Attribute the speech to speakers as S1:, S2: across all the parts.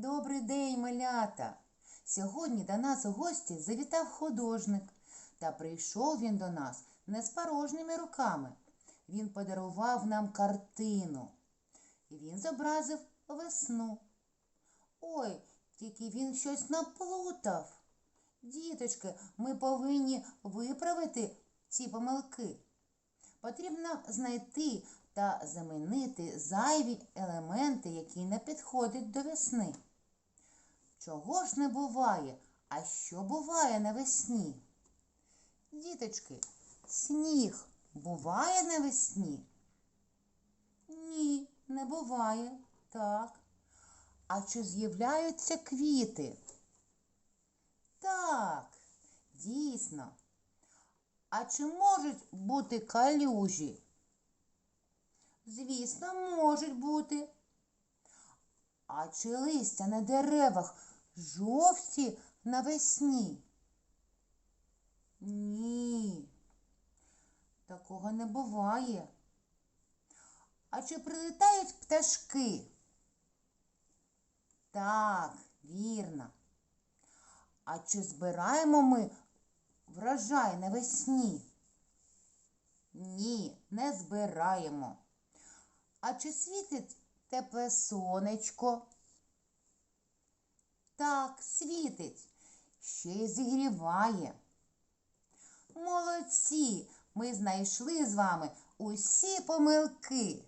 S1: Добрий день, малята! Сьогодні до нас у гості завітав художник, та прийшов він до нас не з порожніми руками. Він подарував нам картину. І він зобразив весну. Ой, тільки він щось наплутав. Діточки, ми повинні виправити ці помилки. Потрібно знайти та замінити зайві елементи, які не підходять до весни. Чого ж не буває? А що буває навесні? Діточки, сніг буває навесні? Ні, не буває. Так. А чи з'являються квіти? Так, дійсно. А чи можуть бути калюжі? Звісно, можуть бути. А чи листя на деревах жовті навесні? Ні. Такого не буває. А чи прилітають пташки? Так, вірно. А чи збираємо ми врожай навесні? Ні, не збираємо. А чи світить тепле сонечко? Так, світить, ще й зігріває. Молодці, ми знайшли з вами усі помилки.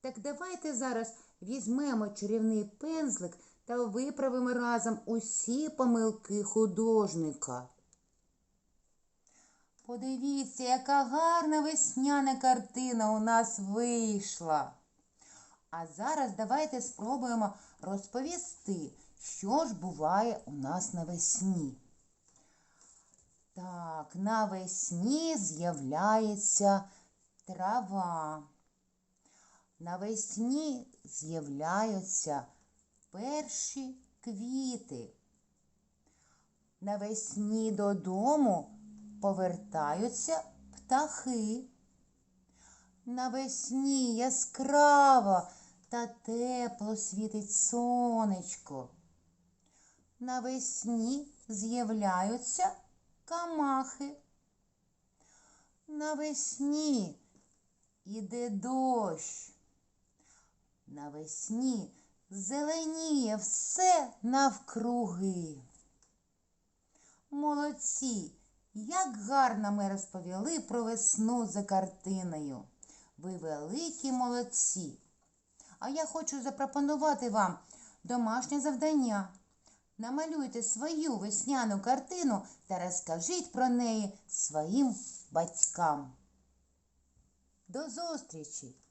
S1: Так давайте зараз візьмемо чарівний пензлик та виправимо разом усі помилки художника. Подивіться, яка гарна весняна картина у нас вийшла. А зараз давайте спробуємо розповісти, що ж буває у нас навесні. Так, навесні з'являється трава. Навесні з'являються перші квіти. Навесні додому повертаються птахи. Навесні яскраво та тепло світить сонечко. Навесні з'являються камахи. Навесні іде дощ. Навесні зеленіє все навкруги. Молодці! Як гарно ми розповіли про весну за картиною. Ви великі молодці. А я хочу запропонувати вам домашнє завдання. Намалюйте свою весняну картину та розкажіть про неї своїм батькам. До зустрічі!